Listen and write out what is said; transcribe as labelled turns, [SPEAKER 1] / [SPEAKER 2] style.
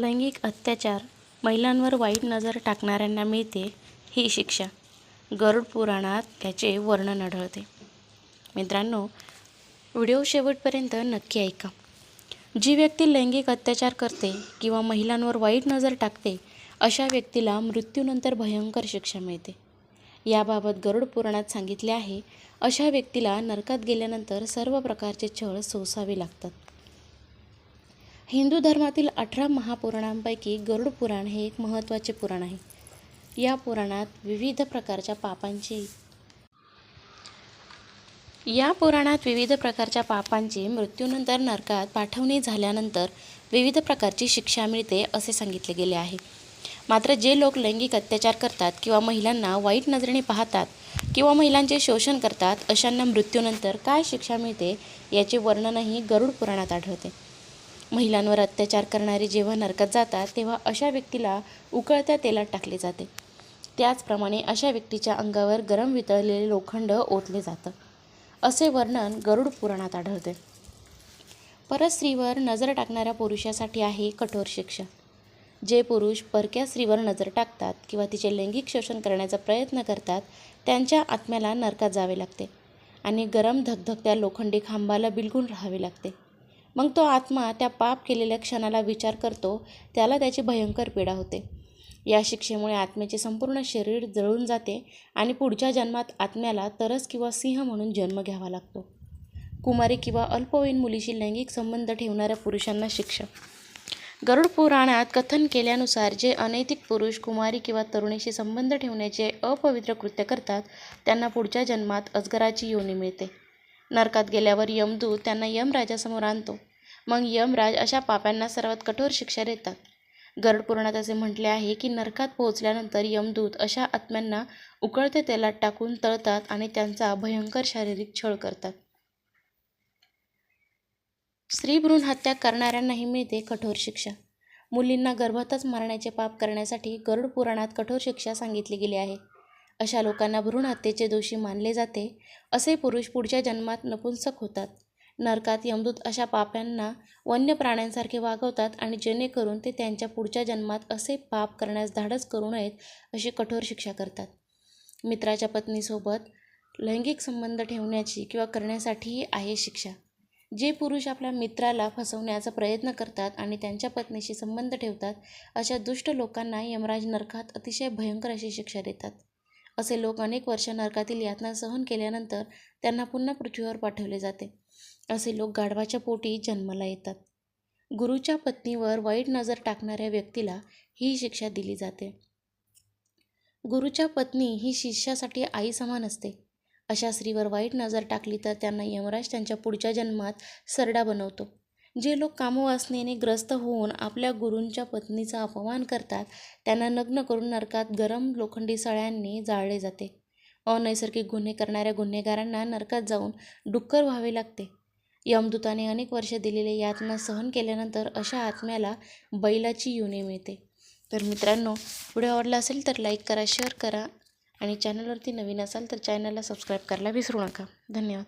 [SPEAKER 1] लैंगिक अत्याचार महिलांवर वाईट नजर टाकणाऱ्यांना मिळते ही शिक्षा. गरुड पुराणात याचे वर्णन आढळते. मित्रांनो व्हिडिओ शेवटपर्यंत नक्की ऐका. जी व्यक्ती लैंगिक अत्याचार करते किंवा महिलांवर वाईट नजर टाकते अशा व्यक्तीला मृत्यूनंतर भयंकर शिक्षा मिळते. याबाबत गरुड पुराणात सांगितले आहे अशा व्यक्तीला नरकात गेल्यानंतर सर्व प्रकारचे छळ सोसावे लागतात. हिंदू धर्मातील अठरा महापुराणांपैकी गरुड पुराण हे एक महत्त्वाचे पुराण आहे. या पुराणात विविध प्रकारच्या पापांची या पुराणात विविध प्रकारच्या पापांची मृत्यूनंतर नरकात पाठवणी झाल्यानंतर विविध प्रकारची शिक्षा मिळते असे सांगितले गेले आहे. मात्र जे लोक लैंगिक अत्याचार करतात किंवा महिलांना वाईट नजरेने पाहतात किंवा महिलांचे शोषण करतात अशांना मृत्यूनंतर काय शिक्षा मिळते याचे वर्णनही गरुड पुराणात आढळते. महिलांवर अत्याचार करणारे जेव्हा नरकात जातात तेव्हा अशा व्यक्तीला उकळत्या तेलात टाकले जाते. त्याचप्रमाणे अशा व्यक्तीच्या अंगावर गरम वितळलेले लोखंड ओतले जातं. असे वर्णन गरुड पुराणात आढळते. परत स्त्रीवर नजर टाकणाऱ्या पुरुषासाठी आहे कठोर शिक्षा. जे पुरुष परक्या स्त्रीवर नजर टाकतात किंवा तिचे लैंगिक शोषण करण्याचा प्रयत्न करतात त्यांच्या आत्म्याला नरकात जावे लागते आणि गरम धगधगत्या लोखंडी खांबाला बिलगून राहावे लागते. मग तो आत्मा त्या पाप केलेल्या क्षणाला विचार करतो त्याला त्याची भयंकर पीडा होते. या शिक्षेमुळे आत्म्याचे संपूर्ण शरीर जळून जाते आणि पुढच्या जन्मात आत्म्याला तरस किंवा सिंह म्हणून जन्म घ्यावा लागतो. कुमारी किंवा अल्पवयीन मुलीशी लैंगिक संबंध ठेवणाऱ्या पुरुषांना शिक्षा. गरुड पुराणात कथन केल्यानुसार जे अनैतिक पुरुष कुमारी किंवा तरुणीशी संबंध ठेवण्याचे अपवित्र कृत्य करतात त्यांना पुढच्या जन्मात अजगराची योनी मिळते. नरकात गेल्यावर यमदूत त्यांना यमराजासमोर आणतो. मग यमराज अशा पाप्यांना सर्वात कठोर शिक्षा देतात. गरुड पुराणात असे म्हटले आहे की नरकात पोहोचल्यानंतर यमदूत अशा आत्म्यांना उकळते तेलात टाकून तळतात आणि त्यांचा भयंकर शारीरिक छळ करतात. स्त्री भ्रूण हत्या करणाऱ्यांनाही मिळते कठोर शिक्षा. मुलींना गर्भातच मारण्याचे पाप करण्यासाठी गरुड पुराणात कठोर शिक्षा सांगितली गेली आहे. अशा लोकांना भ्रूण हत्येचे दोषी मानले जाते असे पुरुष पुढच्या जन्मात नपुंसक होतात. नरकात यमदूत अशा पाप्यांना वन्य प्राण्यांसारखे वागवतात आणि जेणेकरून ते त्यांच्या पुढच्या जन्मात असे पाप करण्यास धाडस करू नयेत अशी कठोर शिक्षा करतात. मित्राच्या पत्नीसोबत लैंगिक संबंध ठेवण्याची किंवा करण्यासाठीही आहे शिक्षा. जे पुरुष आपल्या मित्राला फसवण्याचा प्रयत्न करतात आणि त्यांच्या पत्नीशी संबंध ठेवतात अशा दुष्ट लोकांना यमराज नरकात अतिशय भयंकर अशी शिक्षा देतात. असे लोक अनेक वर्ष नरकातील यातना सहन केल्यानंतर त्यांना पुन्हा पृथ्वीवर पाठवले जाते. असे लोक गाढवाच्या पोटी जन्माला येतात. गुरुच्या पत्नीवर वाईट नजर टाकणाऱ्या व्यक्तीला ही शिक्षा दिली जाते. गुरुच्या पत्नी ही शिष्यासाठी आई समान असते. अशा स्त्रीवर वाईट नजर टाकली तर त्यांना यमराज त्यांच्या पुढच्या जन्मात सरडा बनवतो. जे लोक कामवासनेने ग्रस्त होऊन आपल्या गुरूंच्या पत्नीचा अपमान करतात त्यांना नग्न करून नरकात गरम लोखंडी सळ्यांनी जाळले जाते. अनैसर्गिक गुन्हे करणाऱ्या गुन्हेगारांना नरकात जाऊन डुक्कर व्हावे लागते. यमदूताने अनेक वर्ष दिलेले यातना सहन केल्यानंतर अशा आत्म्याला बैलाची युने मिळते. तर मित्रांनो व्हिडिओ आवडला असेल तर लाईक करा शेअर करा आणि चॅनलवरती नवीन असाल तर चॅनलला सबस्क्राईब करायला विसरू नका. धन्यवाद.